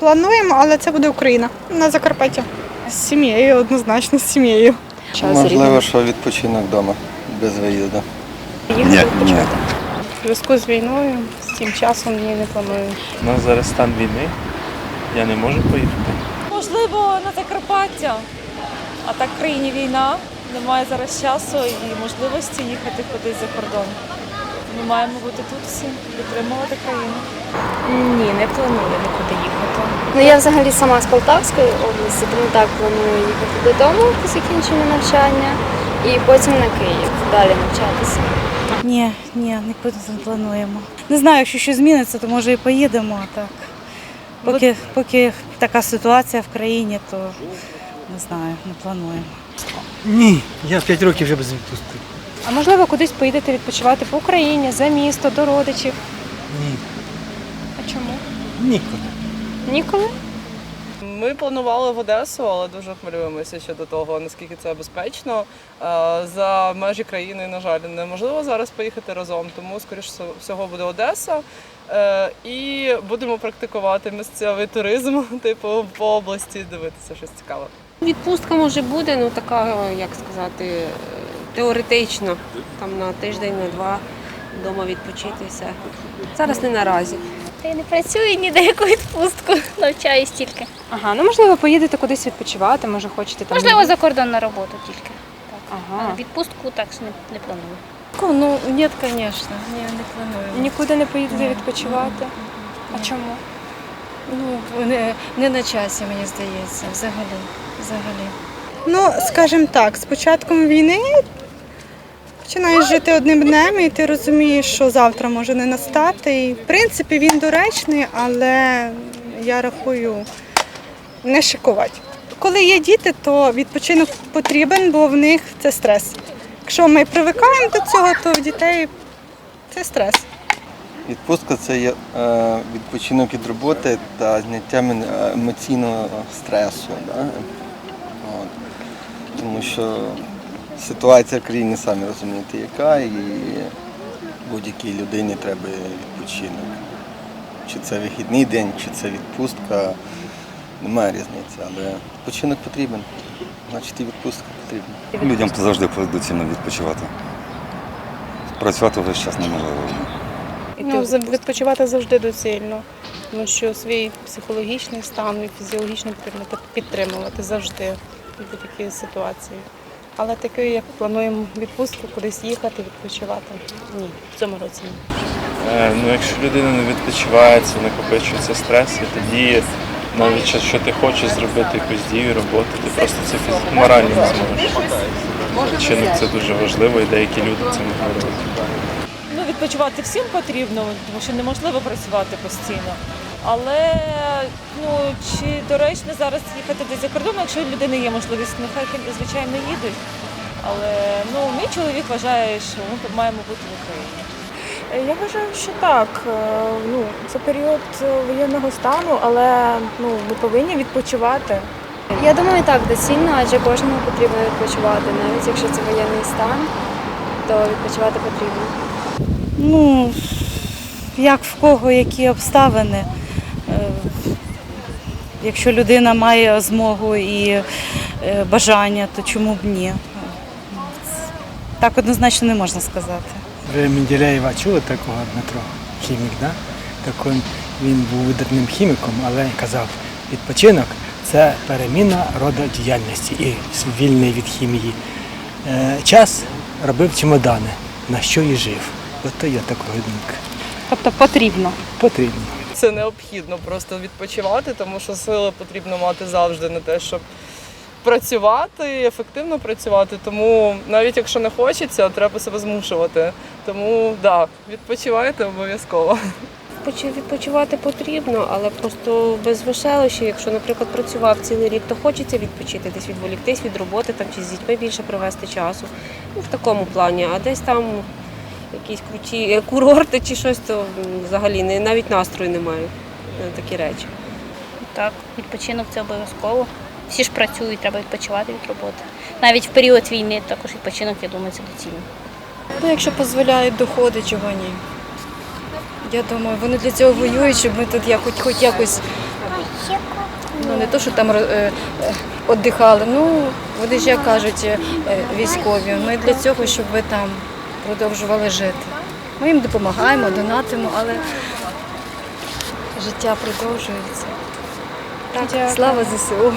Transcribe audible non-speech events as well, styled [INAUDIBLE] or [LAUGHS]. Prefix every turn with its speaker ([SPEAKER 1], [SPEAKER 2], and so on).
[SPEAKER 1] Плануємо, але це буде Україна на Закарпаття. З сім'єю, однозначно з сім'єю.
[SPEAKER 2] Можливо, що відпочинок вдома без виїзду.
[SPEAKER 3] Ні, ні.
[SPEAKER 4] В зв'язку з війною, з цим часом ні, не планую.
[SPEAKER 5] У нас зараз стан війни. Я не можу поїхати.
[SPEAKER 6] Можливо, на Закарпаття. А так в країні війна, немає зараз часу і можливості їхати кудись за кордон. Ми маємо бути тут всі, підтримувати країну.
[SPEAKER 4] Ні, не планую нікуди їхати.
[SPEAKER 3] Ну я взагалі сама з Полтавської області, тому так планую їхати додому по закінченню навчання і потім на Київ далі навчатися.
[SPEAKER 7] Ні, ні, нікуди не плануємо. Не знаю, якщо щось зміниться, то може і поїдемо. А так. Поки, поки така ситуація в країні, то не знаю, не плануємо.
[SPEAKER 8] Ні, я 5 років вже без відпустки.
[SPEAKER 4] А можливо, кудись поїдете відпочивати по Україні, за місто, до родичів.
[SPEAKER 8] Ні,
[SPEAKER 4] А чому?
[SPEAKER 8] ніколи.
[SPEAKER 4] Ніколи?
[SPEAKER 9] Ми планували в Одесу, але дуже хвилюємося щодо того, наскільки це безпечно. Е, За межі країни, на жаль, неможливо зараз поїхати разом, тому, скоріш всього, буде Одеса. Е, І будемо практикувати місцевий туризм, [LAUGHS] типу по області, дивитися щось цікаве.
[SPEAKER 10] Відпустка може буде, ну така, як сказати, теоретично, там на тиждень, на два вдома відпочити все. Зараз не наразі.
[SPEAKER 11] Та я не працюю ніде яку відпустку, навчаюсь тільки.
[SPEAKER 4] Ага, ну можливо, поїдете кудись відпочивати, може хочете там.
[SPEAKER 11] Можливо, за кордон на роботу тільки.
[SPEAKER 4] Ага.
[SPEAKER 11] А Відпустку так не, не планую.
[SPEAKER 7] Ну, ні, звісно, ні, не планую.
[SPEAKER 4] Нікуди не поїдете відпочивати. А чому?
[SPEAKER 7] Ну, не, не на часі, мені здається, взагалі. взагалі.
[SPEAKER 1] Ну, скажімо так, з початком війни починаєш жити одним днем, і ти розумієш, що завтра може не настати. І, в принципі, він доречний, але я рахую не шикувати. Коли є діти, то відпочинок потрібен, бо в них це стрес. Якщо ми привикаємо до цього, то в дітей це стрес.
[SPEAKER 2] Відпустка це є е, відпочинок від роботи та зняття е, емоційного стресу. Да? Тому що ситуація в країні, самі розумієте, яка, і будь-якій людині треба відпочинок. Чи це вихідний день, чи це відпустка, немає різниці, але відпочинок потрібен, значить і відпустка потрібна.
[SPEAKER 3] Людям завжди доцільно відпочивати. Працювати весь час неможливо.
[SPEAKER 4] Ну, відпочивати завжди доцільно, тому що свій психологічний стан і фізіологічний потрібно підтримувати завжди в будь-якій ситуації. Але таке, як плануємо відпустку, кудись їхати, відпочивати. Ні, в цьому році ні.
[SPEAKER 5] Е, ну, якщо людина не відпочиває, це накопичується стрес, і тоді навіть якщо ти хочеш зробити якусь дію, роботу, ти просто це фіз- морально не зможеш. Відпочинок це дуже важливо, і деякі люди це не роблять.
[SPEAKER 6] Ну, відпочивати всім потрібно, тому що неможливо працювати постійно. Але ну, чи доречно зараз їхати десь за кордон, якщо у людини є можливість, нехай звичайно їдуть. Але ну, мій чоловік вважає, що ми маємо бути в Україні.
[SPEAKER 4] Я вважаю, що так. Е, Ну, це період воєнного стану, але ну, ми повинні відпочивати.
[SPEAKER 3] Я думаю, так доцільно, адже кожному потрібно відпочивати, навіть якщо це воєнний стан, то відпочивати потрібно.
[SPEAKER 7] Ну, як в кого які обставини. Якщо людина має змогу і е, бажання, то чому б ні? Так однозначно не можна сказати.
[SPEAKER 8] Ви Менделєєва чули такого Дмитро, хімік, да? так він, він був видатним хіміком, але казав, відпочинок це переміна роду діяльності і вільний від хімії. Е, час робив чемодани, на що і жив. От то я такого думки.
[SPEAKER 4] Тобто потрібно.
[SPEAKER 8] Потрібно.
[SPEAKER 9] Це необхідно просто відпочивати, тому що сили потрібно мати завжди на те, щоб працювати, ефективно працювати. Тому навіть якщо не хочеться, треба себе змушувати. Тому да, відпочивайте обов'язково.
[SPEAKER 10] Відпочи- Відпочивати потрібно, але просто без веселощів. Якщо, наприклад, працював цілий рік, то хочеться відпочити, десь відволіктись від роботи там, чи з дітьми більше провести часу. Ну, в такому плані. А десь там якісь круті е, курорти чи щось, то взагалі не, навіть настрою немає на такі речі.
[SPEAKER 11] Так, відпочинок це обов'язково. Всі ж працюють, треба відпочивати від роботи. Навіть в період війни також відпочинок, я думаю, це доцільно.
[SPEAKER 7] Ну, якщо дозволяють доходи, чого ні. Я думаю, вони для цього воюють, щоб ми тут я хоч, хоч якось
[SPEAKER 12] Ну не то, що там е, віддихали. Ну, вони ж як кажуть, е, військові. Ми для цього, щоб ви там продовжували жити. Ми їм допомагаємо, донатимо, але життя продовжується. Так, слава ЗСУ.